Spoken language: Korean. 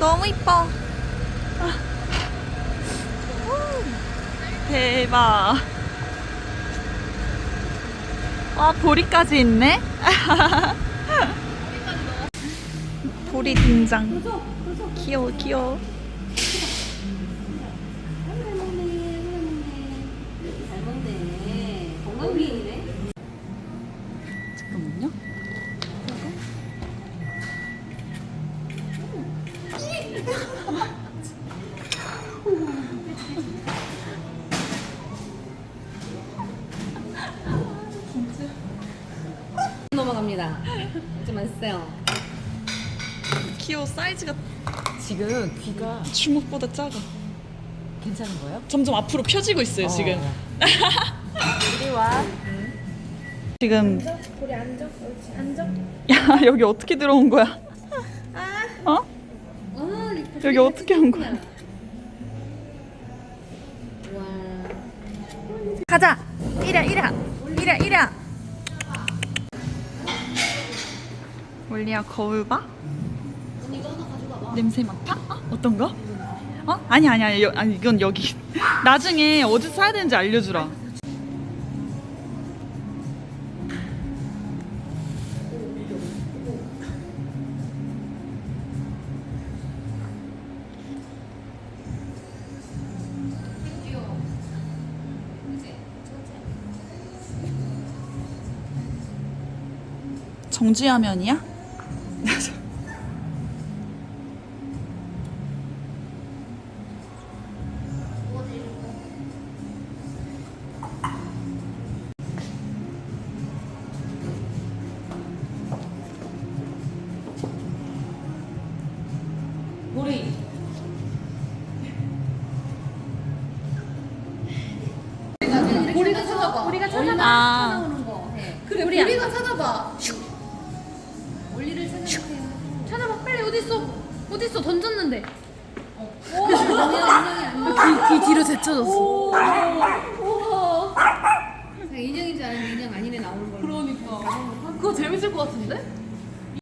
너무 이뻐. 아. 우, 대박. 와, 보리까지 있네? 보리 등장. 귀여워, 귀여워. 잠깐만요. 넘어갑니다. 좀 맛있어요. 귀여워, 사이즈가 지금 귀가 주먹보다 작아. 괜찮은 거예요? 점점 앞으로 펴지고 있어요, 지금. 이리 와. 지금 우리 앉아. 야 여기 어떻게 들어온 거야? 어? 아, 여기 어떻게 온 거야? 와. 가자. 이라 이라 이라 이라. 올리야 거울 봐? 냄새 맡아? 어? 어떤 거? 어? 아니 아니 아니 여, 아니 이건 여기. 나중에 어디서 사야 되는지 알려주라. 정지화면이야? 보리. 보리가 찾아봐. 보리가 찾아봐. 아. 거. 해. 그래. 우리가 찾아봐 원리를 찾아보세요. 찾아봐. 빨리 어디 있어? 어디 있어? 던졌는데. 귀, 귀 뒤로 제쳐졌어. 우와. 인형인 줄 알았는데 인형 아니네 나오는 걸로. 그러니까. 그거 재밌을 것 같은데